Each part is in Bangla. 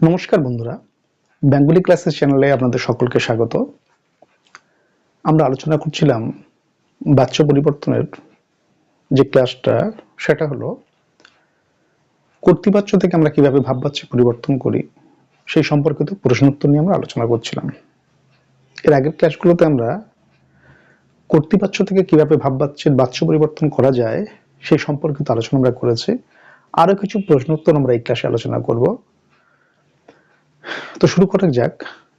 নমস্কার বন্ধুরা। বেঙ্গলি ক্লাসেস চ্যানেলে আপনাদের সকলকে স্বাগত। আমরা আলোচনা করছিলাম বাচ্চা পরিবর্তনের যে ক্লাসটা, সেটা হলো কর্তৃবাচ্য থেকে আমরা কীভাবে ভাববাচ্যে পরিবর্তন করি, সেই সম্পর্কিত প্রশ্ন উত্তর নিয়ে আমরা আলোচনা করছিলাম। এর আগের ক্লাসগুলোতে আমরা কর্তৃবাচ্য থেকে কীভাবে ভাববাচ্যের বাচ্য পরিবর্তন করা যায়, সেই সম্পর্কিত আলোচনা আমরা করেছি। আরও কিছু প্রশ্ন উত্তর আমরা এই ক্লাসে আলোচনা করব। তো শুরু করা যাক।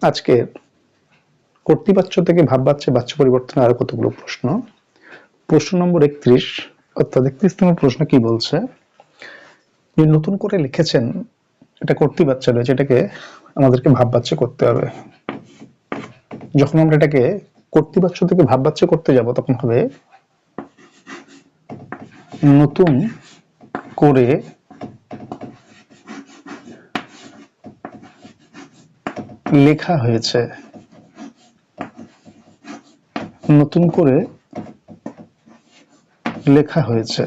আজকে কর্তৃবাচ্য থেকে ভাববাচ্যে বাচ্য পরিবর্তনের আরও কতগুলো প্রশ্ন? প্রশ্ন নম্বর একত্রিশ, অর্থাৎ একত্রিশ নম্বর প্রশ্ন কি বলছে? নতুন করে লিখেছেন, এটা কর্তৃবাচ্য রয়েছে, এটাকে আমাদেরকে ভাব ভাববাচ্য করতে হবে। যখন আমরা এটাকে কর্তৃবাচ্য থেকে ভাব ভাববাচ্য করতে যাব, তখন হবে নতুন করে লেখা হয়েছে। নতুন করে লেখা হয়েছে।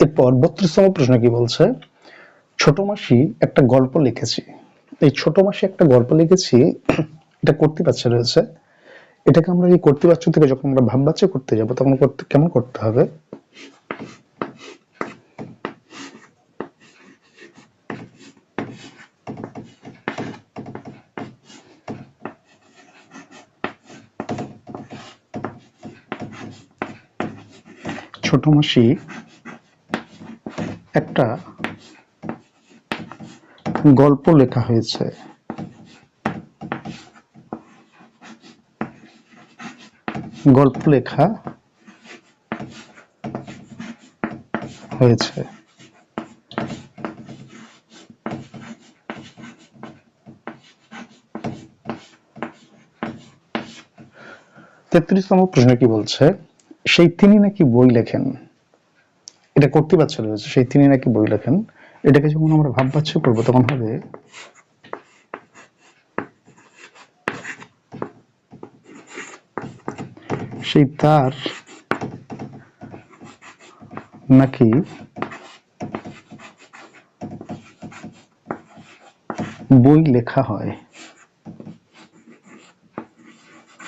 এরপর বত্রিশতম প্রশ্ন কি বলছে? ছোট মাসি একটা গল্প লিখেছি। এই ছোট মাসি একটা গল্প লিখেছি, এটা কর্তৃপাচ্য রয়েছে। এটাকে আমরা এই কর্তৃবাচ্য থেকে যখন আমরা ভাববাচ্য করতে যাব, তখন করতে, কেমন করতে হবে? ছোট মাসি একটা গল্প লেখা হয়েছে। গল্প লেখা হয়েছে। তেত্রিশতম প্রশ্ন কি বলছে? সেই তিনি নাকি বই লেখেন? এটা করতে পারছে রয়েছে সেই তিনি নাকি বই লেখেন? এটাকে যখন আমরা ভাববাচ্য করব, তখন হবে সেই তার নাকি বই লেখা হয়?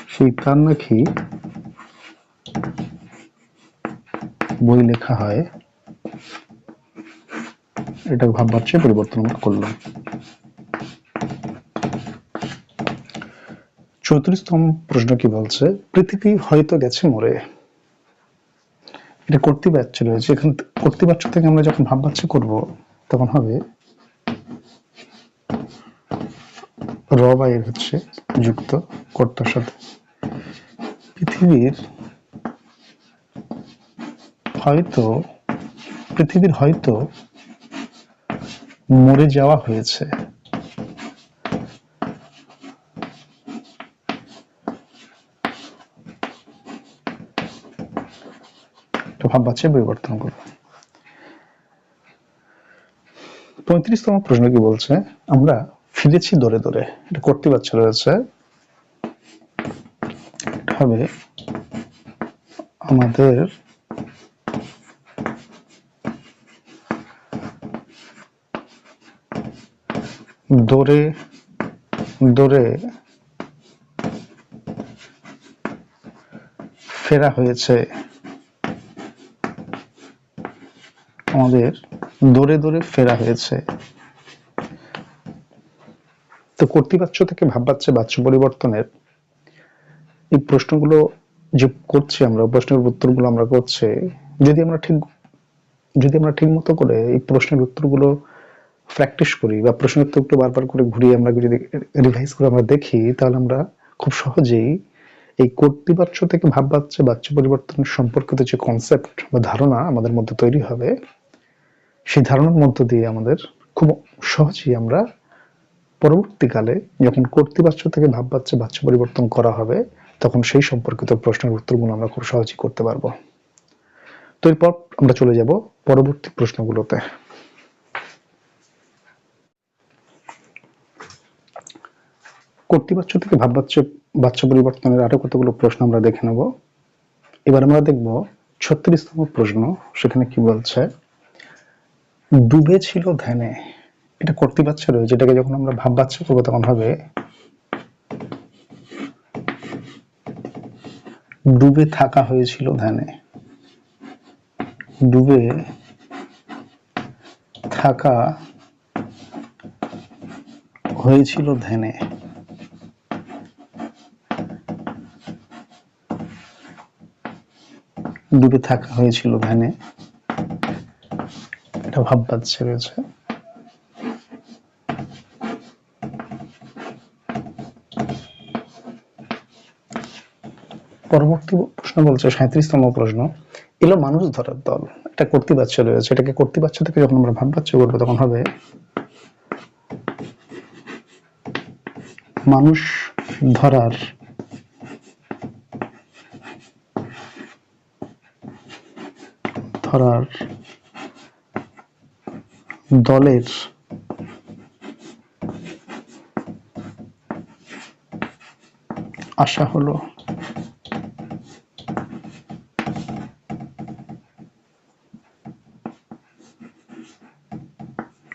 সেই তার নাকি বই লেখা হয়? এটা ভাববাচ্য পরিবর্তন করলাম। চৌত্রিশতম প্রশ্ন কি বলছে? পৃথিবী হয়তো গেছে মরে এটা কর্তৃবাচ্য রয়েছে এখান কর্তৃবাচ্য থেকে আমরা যখন ভাববাচ্য করব, তখন হবে র বা হচ্ছে যুক্ত কর্তার সাথে। পৃথিবীর হয়তো পৃথিবীর হয়তো মরে যাওয়া হয়েছে। ভাববাচ্যে পরিবর্তন করব। পঁয়ত্রিশতম প্রশ্ন কি বলছে? আমরা ফিরেছি দরে দরে। এটা করতে কর্তৃবাচ্য রয়েছে হবে আমাদের দরে দরে ফেরা হয়েছে। আমাদের দৌড়ে দৌড়ে ফেরা হয়েছে। তো কর্তৃবাচ্য থেকে ভাববাচ্য বাচ্য পরিবর্তনের এই প্রশ্নগুলো যে করছি আমরা, প্রশ্নের উত্তরগুলো আমরা করছি, যদি আমরা ঠিক, যদি আমরা ঠিক মতো করে এই প্রশ্নের উত্তরগুলো প্র্যাকটিস করি বা প্রশ্নের উত্তরগুলো বারবার করে ঘুরিয়ে আমরা যদি রিভাইজ করে আমরা দেখি, তাহলে আমরা খুব সহজেই এই কর্তৃবাচ্য থেকে ভাববাচ্য বাচ্য পরিবর্তন সম্পর্কিত যে কনসেপ্ট বা ধারণা আমাদের মধ্যে তৈরি হবে সেই ধারণার মধ্য দিয়ে আমাদের খুব সহজেই আমরা পরবর্তীকালে যখন কর্তৃবাচ্য থেকে ভাববাচ্যে বাচ্য পরিবর্তন করা হবে, তখন সেই সম্পর্কিত প্রশ্নের উত্তরগুলো আমরা খুব সহজেই করতে পারব। তো এরপর আমরা চলে যাব পরবর্তী প্রশ্নগুলোতে। কর্তৃবাচ্য থেকে ভাববাচ্য বাচ্য পরিবর্তনের আরও কতগুলো প্রশ্ন আমরা দেখে নেব। এবার আমরা দেখব ছত্রিশতম প্রশ্ন, সেখানে কি বলছে? ডুবে ছিল ধ্যানে। এটা কর্তৃবাচ্য রয়েছে এটাকে যখন আমরা ভাববাচ্য করব, তখন হবে ডুবে থাকা হয়েছিল ধ্যানে। ডুবে থাকা হয়েছিল ধ্যানে। ডুবে থাকা হয়েছিল ধ্যানে। এটা ভাব বাচ্চা রয়েছে পরবর্তী প্রশ্ন বলছে, সাঁত্রিশতম প্রশ্ন, এলো মানুষ ধরার দল। এটা কর্তৃবাচ্য রয়েছে, এটাকে কর্তৃবাচ্য থেকে যখন আমরা ভাববাচ্য করব, তখন হবে মানুষ ধরার ধরার দলের আশা হলো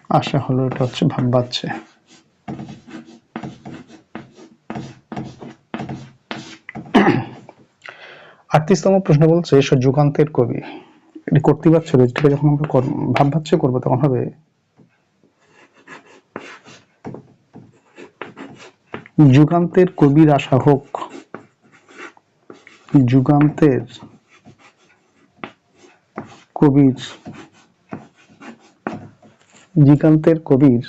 আশা হলো এটা হচ্ছে ভাব বাচ্ছে আটত্রিশতম প্রশ্ন বলছে এসব যুগান্তের কবি। এটি রয়েছে এটাকে যখন আমরা কর- ভাববাচ্য করব, তখন হবে যুগান্তের কবির আশা হোক। যুগান্তের কবির যুগান্তের কবির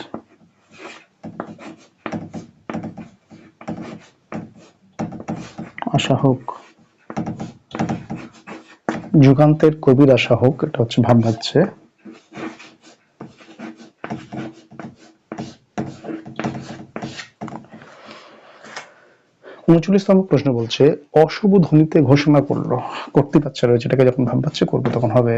আশা হোক। যুগান্তের কবির আশা হোক, এটা হচ্ছে ভাব উনচল্লিশতম প্রশ্ন বলছে, অশুভ ধ্বনিতে ঘোষণা করল কর্তৃপাচ্য রয়েছে এটাকে যখন ভাববাচ্য করব তখন হবে।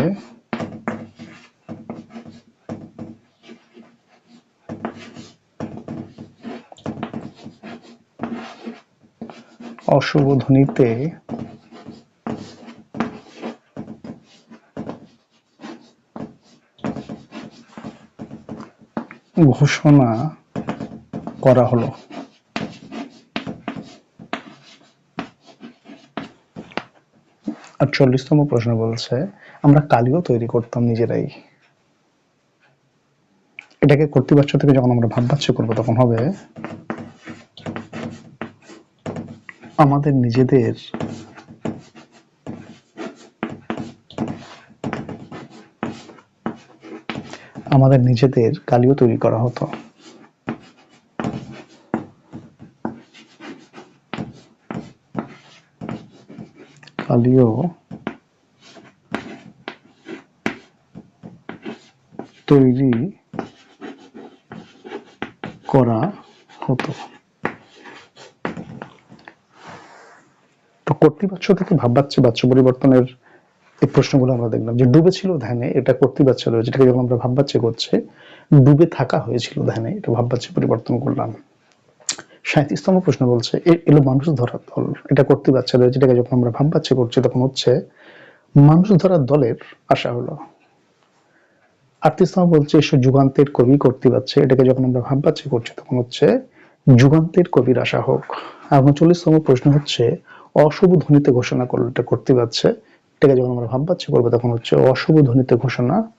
অশুভ ধ্বনিতে ঘোষণা করা হলো। আর চল্লিশতম প্রশ্ন বলছে, আমরা কালিও তৈরি করতাম নিজেরাই। এটাকে কর্তৃবাচ্য থেকে যখন আমরা ভাববাচ্য করব, তখন হবে আমাদের নিজেদের আমাদের নিজেদের কালিও তৈরি করা হতো। কালিও তৈরি করা হতো। তো কর্তৃবাচ্য থেকে ভাববাচ্য বাচ্য পরিবর্তনের এই প্রশ্নগুলো আমরা দেখলাম যে ডুবে ছিল ধ্যানে, এটা কর্তৃবাচ্য রয়েছে যেটাকে যখন আমরা ভাববাচ্য করছে, ডুবে থাকা হয়েছিল ধ্যানে, এটা ভাববাচ্য পরিবর্তন করলাম। সাঁত্রিশতম প্রশ্ন বলছে, এ- এলো মানুষ ধরার দল। এটা কর্তৃবাচ্য রয়েছে যেটাকে যখন আমরা ভাববাচ্য করছি, তখন হচ্ছে, মানুষ ধরার দলের আশা হলো। আটত্রিশতম বলছে এসব যুগান্তের কবি কর্তৃবাচ্য এটাকে যখন আমরা ভাববাচ্য করছি, তখন হচ্ছে, যুগান্তের কবির আশা হোক। আর উনচল্লিশতম প্রশ্ন হচ্ছে, অশুভ ধ্বনিতে ঘোষণা করল, এটা করতে পারছে এটাকে যখন আমরা ভাববাচ্য করব, তখন হচ্ছে, অশুভ ধ্বনিতে ঘোষণা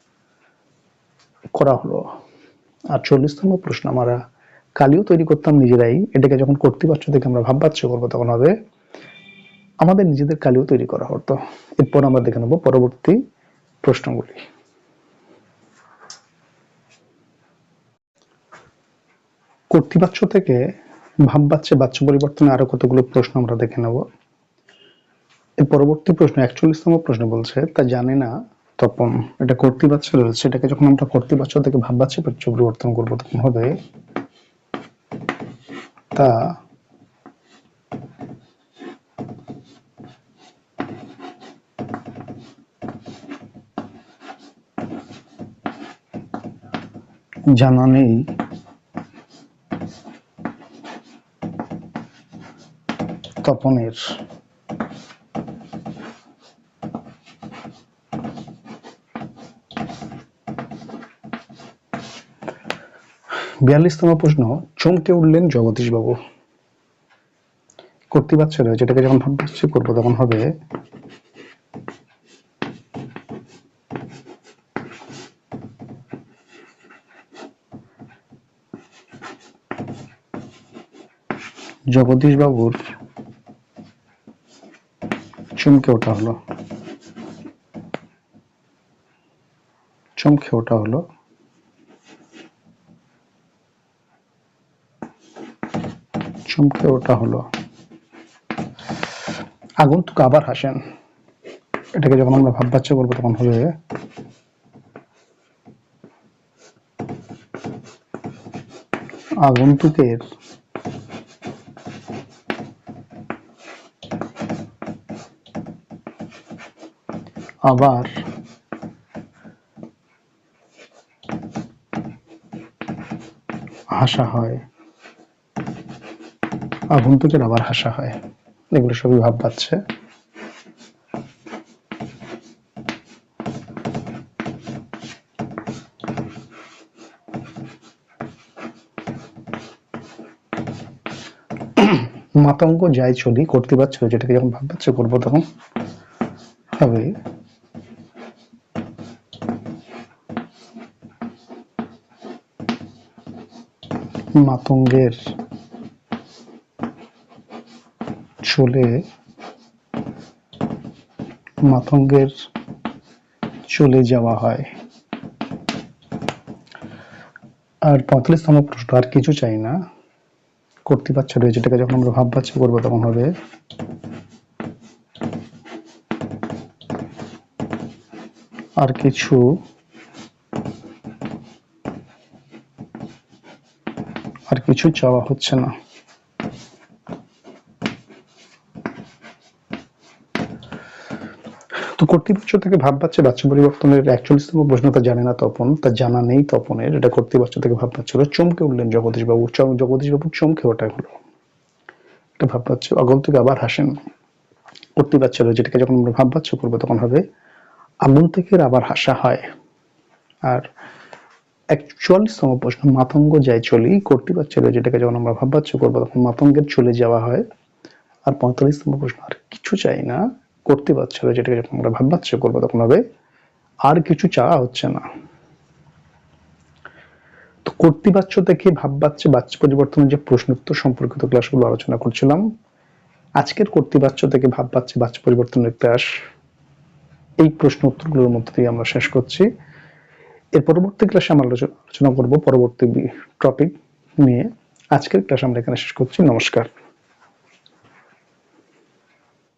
করা হলো। আর চল্লিশতম প্রশ্ন, আমরা কালিও তৈরি করতাম নিজেরাই। এটাকে যখন কর্তৃপাচ্য থেকে আমরা ভাববাচ্য করব, তখন হবে আমাদের নিজেদের কালিও তৈরি করা হতো। এরপর আমরা দেখে নেব পরবর্তী প্রশ্নগুলি। কর্তৃবাচ্য থেকে ভাববাচ্যে বাচ্য পরিবর্তনে আরও কতগুলো প্রশ্ন আমরা দেখে নেব। এর পরবর্তী প্রশ্ন একচল্লিশতম প্রশ্ন বলছে, তা জানে না তপন। এটা কর্তৃবাচ্য রয়েছে। এটাকে যখন আমরা কর্তৃবাচ্য থেকে ভাববাচ্যে বাচ্য পরিবর্তন করব, তখন হবে তা। জানা নেই। তপনের। বিয়াল্লিশতম প্রশ্ন, চমকে উঠলেন জগদীশ বাবু কর্তৃবাচ্য রয়েছে এটাকে যখন ভাবছি করব, তখন হবে। জগদীশ বাবুর চমকে ওঠা হলো। চমকে ওঠা হলো। চমকে ওঠা হলো। আগন্তুক আবার হাসেন। এটাকে যখন আমরা ভাব বাচ্চা করব তখন হবে। আগন্তুকের আবার হাসা হয়। আগন্তুকের আবার হাসা হয়। এগুলো সবই ভাব পাচ্ছে। মাতঙ্গ যাই চলি, করতে পারছ যেটাকে যখন ভাব পাচ্ছে করব তখন। হবে মাতঙ্গের চলে মাতঙ্গের চলে যাওয়া হয়। আর পঁয়তাল্লিশতম প্রশ্ন, আর কিছু চাই না। কর্তৃপাচ্য রয়েছে যেটাকে যখন আমরা ভাব বাচ্চা করব তখন হবে। আর কিছু আর কিছু চাওয়া হচ্ছে না। কর্তৃপক্ষ থেকে ভাব পাচ্ছে বাচ্চা পরিবর্তনের একচল্লিশতম প্রশ্ন, তা জানে না তপন, তা জানা নেই তপনের। এটা কর্তৃপক্ষ থেকে ভাব পাচ্ছিল চমকে উঠলেন জগদীশ বাবু জগদীশ বাবু চমকে ওটা হলো। এটা ভাব পাচ্ছে আগন্তুক আবার হাসেন। কর্তৃপক্ষ যেটাকে যখন আমরা ভাব পাচ্ছ করব, তখন হবে, আগন্তুকের আবার হাসা হয়। আর একচুয়াল্লিশতম প্রশ্ন, মাতঙ্গ যায় চলি। কর্তৃপক্ষ যেটাকে যখন আমরা ভাব পাচ্ছ করব, তখন মাতঙ্গের চলে যাওয়া হয়। আর পঁয়তাল্লিশতম প্রশ্ন, আর কিছু চাই না? করতে পারছে না, যেটাকে যখন আমরা ভাববাচ্য করব, তখন হবে, আর কিছু চাওয়া হচ্ছে না। তো কর্তৃবাচ্য থেকে ভাববাচ্য বাচ্য পরিবর্তনের যে প্রশ্নোত্তর সম্পর্কিত ক্লাসগুলো আলোচনা করছিলাম, আজকের কর্তৃবাচ্য থেকে ভাববাচ্য বাচ্য পরিবর্তনের ক্লাস, এই প্রশ্ন উত্তরগুলোর মধ্যে দিয়ে আমরা শেষ করছি। এর পরবর্তী ক্লাসে আমরা আলোচনা করব পরবর্তী টপিক নিয়ে। আজকের ক্লাস আমরা এখানে শেষ করছি, নমস্কার।